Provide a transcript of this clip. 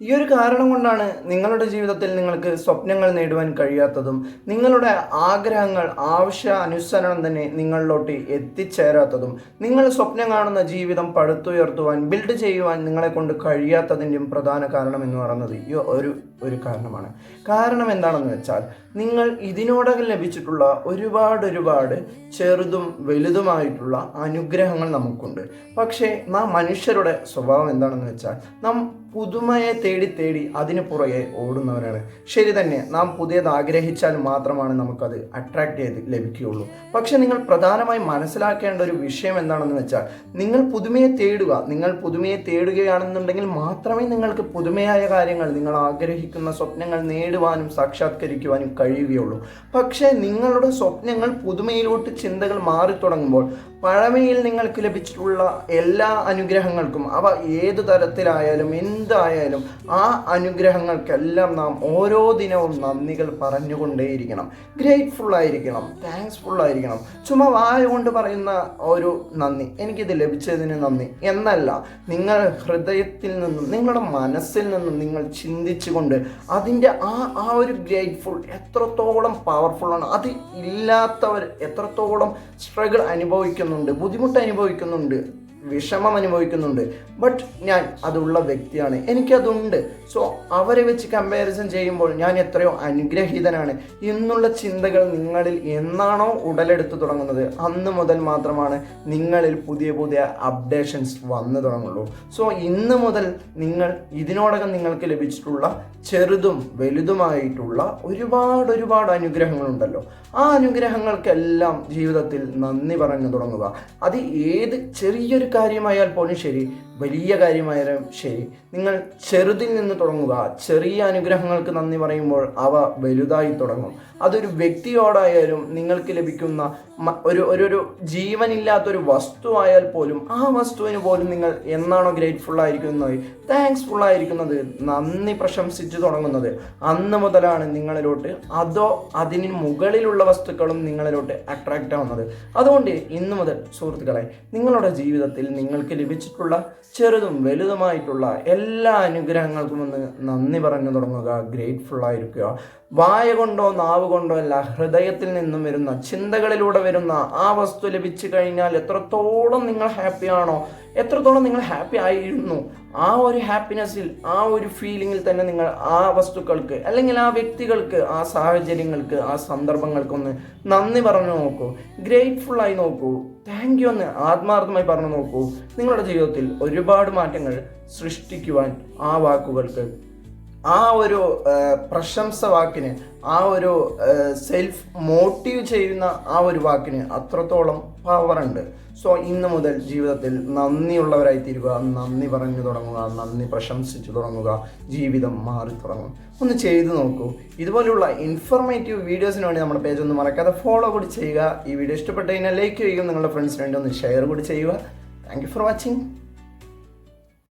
ഈ ഒരു കാരണം കൊണ്ടാണ് നിങ്ങളുടെ ജീവിതത്തിൽ നിങ്ങൾക്ക് സ്വപ്നങ്ങൾ നേടുവാൻ കഴിയാത്തതും നിങ്ങളുടെ ആഗ്രഹങ്ങൾ ആവശ്യ അനുസരണം തന്നെ നിങ്ങളിലോട്ട് എത്തിച്ചേരാത്തതും നിങ്ങൾ സ്വപ്നം കാണുന്ന ജീവിതം പടുത്തുയർത്തുവാൻ ബിൽഡ് ചെയ്യുവാൻ നിങ്ങളെ കൊണ്ട് കഴിയാത്തതിന്റെയും പ്രധാന കാരണം എന്ന് പറയുന്നത് ഈ ഒരു ഒരു കാരണമാണ്. കാരണം എന്താണെന്ന് വെച്ചാൽ നിങ്ങൾ ഇതിനോടകം ലഭിച്ചിട്ടുള്ള ഒരുപാട് ഒരുപാട് ചെറുതും വലുതുമായിട്ടുള്ള അനുഗ്രഹങ്ങൾ നമുക്കുണ്ട്. പക്ഷേ നാം മനുഷ്യരുടെ സ്വഭാവം എന്താണെന്ന് വെച്ചാൽ നാം പുതുമയെ തേടി തേടി അതിന് പുറകെ ഓടുന്നവരാണ്. ശരി തന്നെ നാം പുതിയത് ആഗ്രഹിച്ചാൽ മാത്രമാണ് നമുക്കത് അട്രാക്ട് ചെയ്ത് ലഭിക്കുകയുള്ളൂ. പക്ഷെ നിങ്ങൾ പ്രധാനമായി മനസ്സിലാക്കേണ്ട ഒരു വിഷയം എന്താണെന്ന് വെച്ചാൽ നിങ്ങൾ പുതുമയെ തേടുക നിങ്ങൾ പുതുമയെ തേടുകയാണെന്നുണ്ടെങ്കിൽ മാത്രമേ നിങ്ങൾക്ക് പുതുമയായ കാര്യങ്ങൾ നിങ്ങൾ ആഗ്രഹിക്കുന്ന സ്വപ്നങ്ങൾ നേടുവാനും സാക്ഷാത്കരിക്കുവാനും കഴിയുകയുള്ളൂ. പക്ഷേ നിങ്ങളുടെ സ്വപ്നങ്ങൾ പുതുമയിലോട്ട് ചിന്തകൾ മാറി തുടങ്ങുമ്പോൾ പഴമയിൽ നിങ്ങൾക്ക് ലഭിച്ചിട്ടുള്ള എല്ലാ അനുഗ്രഹങ്ങൾക്കും അവ ഏതു തരത്തിലായാലും എന്തായാലും ആ അനുഗ്രഹങ്ങൾക്കെല്ലാം നാം ഓരോ ദിനവും നന്ദികൾ പറഞ്ഞുകൊണ്ടേയിരിക്കണം. ഗ്രേറ്റ്ഫുൾ ആയിരിക്കണം. താങ്ക്സ്ഫുൾ ആയിരിക്കണം. ചുമ്മാ വായ കൊണ്ട് പറയുന്ന ഒരു നന്ദി. എനിക്കിത് ലഭിച്ചതിന് നന്ദി. എന്നല്ല നിങ്ങൾ ഹൃദയത്തിൽ നിന്നും നിങ്ങളുടെ മനസ്സിൽ നിന്നും നിങ്ങൾ ചിന്തിച്ചുകൊണ്ട് അതിന്റെ ആ ആ ഒരു ഗ്രേറ്റ്ഫുൾ എത്രത്തോളം പവർഫുള്ളാണ് അത് ഇല്ലാത്തവർ എത്രത്തോളം സ്ട്രഗിൾ അനുഭവിക്കുന്നുണ്ട് ബുദ്ധിമുട്ട് അനുഭവിക്കുന്നുണ്ട്. വിഷമം അനുഭവിക്കുന്നുണ്ട്. ബട്ട് ഞാൻ അതുള്ള വ്യക്തിയാണ്. എനിക്കതുണ്ട്. സോ അവരെ വെച്ച് കമ്പാരിസൺ ചെയ്യുമ്പോൾ ഞാൻ എത്രയോ അനുഗ്രഹീതനാണ്. എന്നുള്ള ചിന്തകൾ നിങ്ങളിൽ എന്നാണോ ഉടലെടുത്ത് തുടങ്ങുന്നത്? അന്ന് മുതൽ മാത്രമാണ് നിങ്ങളിൽ പുതിയ പുതിയ അപ്ഡേഷൻസ് വന്നു തുടങ്ങുള്ളൂ. സോ ഇന്ന് മുതൽ നിങ്ങൾ ഇതിനോടകം നിങ്ങൾക്ക് ലഭിച്ചിട്ടുള്ള ചെറുതും വലുതുമായിട്ടുള്ള ഒരുപാട് ഒരുപാട് അനുഗ്രഹങ്ങളുണ്ടല്ലോ. ആ അനുഗ്രഹങ്ങൾക്കെല്ലാം ജീവിതത്തിൽ നന്ദി പറഞ്ഞു തുടങ്ങുക. അത് ഏത് ചെറിയൊരു കാര്യമായാൽ പോലും ശരി വലിയ കാര്യമായാലും ശരി. നിങ്ങൾ ചെറുതിൽ നിന്ന് തുടങ്ങുക. ചെറിയ അനുഗ്രഹങ്ങൾക്ക് നന്ദി പറയുമ്പോൾ അവ വലുതായി തുടങ്ങും. അതൊരു വ്യക്തിയോടായാലും നിങ്ങൾക്ക് ലഭിക്കുന്ന ഒരു ഒരു ജീവനില്ലാത്തൊരു വസ്തു ആയാൽ പോലും ആ വസ്തുവിന് പോലും നിങ്ങൾ എന്നാണോ ഗ്രേറ്റ്ഫുൾ ആയിരിക്കുന്നത്? താങ്ക്സ്ഫുൾ ആയിരിക്കുന്നത്. നന്ദി പ്രശംസിച്ച് തുടങ്ങുന്നത്. അന്ന് മുതലാണ് നിങ്ങളിലോട്ട് അതോ അതിന് മുകളിലുള്ള വസ്തുക്കളും നിങ്ങളിലോട്ട് അട്രാക്റ്റ് ആവുന്നത്. അതുകൊണ്ട് ഇന്ന് മുതൽ സുഹൃത്തുക്കളെ നിങ്ങളുടെ ജീവിതത്തിൽ നിങ്ങൾക്ക് ലഭിച്ചിട്ടുള്ള ചെറുതും വലുതുമായിട്ടുള്ള എല്ലാ അനുഗ്രഹങ്ങൾക്കും ഒന്ന് നന്ദി പറഞ്ഞു തുടങ്ങുക. ഗ്രേറ്റ്ഫുൾ ആയിരിക്കുക. വായ കൊണ്ടോ നാവ് കൊണ്ടോ അല്ല ഹൃദയത്തിൽ നിന്നും വരുന്ന ചിന്തകളിലൂടെ വരുന്ന ആ വസ്തു ലഭിച്ചു കഴിഞ്ഞാൽ എത്രത്തോളം നിങ്ങൾ ഹാപ്പിയാണോ എത്രത്തോളം നിങ്ങൾ ഹാപ്പി ആയിരുന്നു ആ ഒരു ഹാപ്പിനെസ്സിൽ ആ ഒരു ഫീലിങ്ങിൽ തന്നെ നിങ്ങൾ ആ വസ്തുക്കൾക്ക് അല്ലെങ്കിൽ ആ വ്യക്തികൾക്ക് ആ സാഹചര്യങ്ങൾക്ക് ആ സന്ദർഭങ്ങൾക്കൊന്ന് നന്ദി പറഞ്ഞു നോക്കൂ ഗ്രേറ്റ്ഫുൾ ആയി നോക്കൂ താങ്ക് യു എന്ന് ആത്മാർത്ഥമായി പറഞ്ഞു നോക്കൂ. നിങ്ങളുടെ ജീവിതത്തിൽ ഒരുപാട് മാറ്റങ്ങൾ സൃഷ്ടിക്കുവാൻ ആ വാക്കുകൾക്ക് ആ ഒരു പ്രശംസ വാക്കിന് ആ ഒരു സെൽഫ് മോട്ടീവ് ചെയ്യുന്ന ആ ഒരു വാക്കിന് അത്രത്തോളം പവർ ഉണ്ട്. സോ ഇന്ന് മുതൽ ജീവിതത്തിൽ നന്ദിയുള്ളവരായി തീരുക നന്ദി പറഞ്ഞു തുടങ്ങുക നന്ദി പ്രശംസിച്ചു തുടങ്ങുക ജീവിതം മാറി തുടങ്ങും. ഒന്ന് ചെയ്തു നോക്കൂ. ഇതുപോലെയുള്ള ഇൻഫോർമേറ്റീവ് വീഡിയോസിന് വേണ്ടി നമ്മുടെ പേജ് ഒന്ന് മറക്കാതെ ഫോളോ കൂടി ചെയ്യുക. ഈ വീഡിയോ ഇഷ്ടപ്പെട്ട് കഴിഞ്ഞാൽ ലൈക്ക് ചെയ്യുകയും നിങ്ങളുടെ ഫ്രണ്ട്സിന് വേണ്ടി ഒന്ന് ഷെയർ കൂടി ചെയ്യുക. Thank you for watching